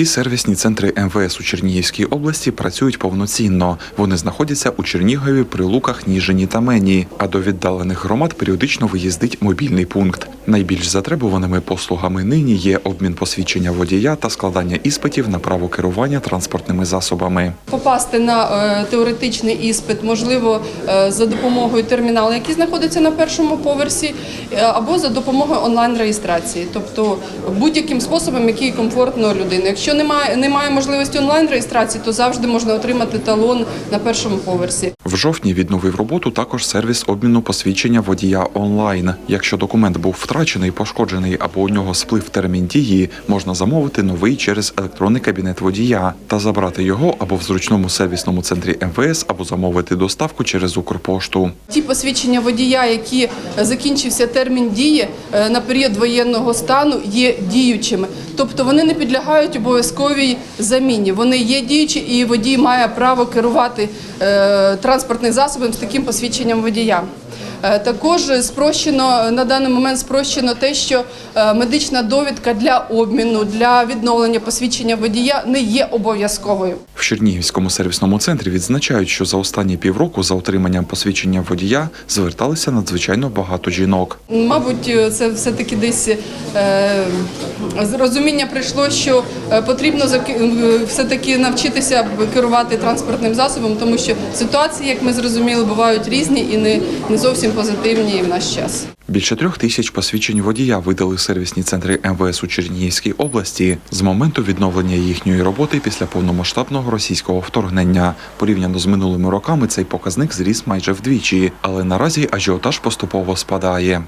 Всі сервісні центри МВС у Чернігівській області працюють повноцінно. Вони знаходяться у Чернігові, Прилуках, Ніжині та Мені. А до віддалених громад періодично виїздить мобільний пункт. Найбільш затребуваними послугами нині є обмін посвідчення водія та складання іспитів на право керування транспортними засобами. Попасти на е, теоретичний іспит можливо е, за допомогою терміналу, який знаходиться на першому поверсі, е, або за допомогою онлайн-реєстрації, тобто будь-яким способом, який комфортно людини. Якщо немає, немає можливості онлайн-реєстрації, то завжди можна отримати талон на першому поверсі. В жовтні відновив роботу також сервіс обміну посвідчення водія онлайн. Якщо документ був втрачений, пошкоджений або у нього сплив термін дії, можна замовити новий через електронний кабінет водія та забрати його або в зручному сервісному центрі МВС, або замовити доставку через Укрпошту. Ті посвідчення водія, які закінчився термін дії е, на період воєнного стану, є діючими. Тобто вони не підлягають обов'язковій заміні. Вони є діючі, і водій має право керувати е, транспортним засобом з таким посвідченням водія. Е, Також спрощено на даний момент спрощено те, що е, медична довідка для обміну для відновлення посвідчення водія не є обов'язковою. В Чернігівському сервісному центрі відзначають, що за останні півроку за отриманням посвідчення водія зверталися надзвичайно багато жінок. Мабуть, це все-таки десь е, розуміння прийшло, що е, потрібно е, все-таки навчитися керувати транспортним засобом, тому що ситуації, як ми зрозуміли, бувають різні і не зовсім позитивні в наш час. Більше трьох тисяч посвідчень водія видали сервісні центри МВС у Чернігівській області з моменту відновлення їхньої роботи після повномасштабного російського вторгнення. Порівняно з минулими роками цей показник зріс майже вдвічі, але наразі ажіотаж поступово спадає.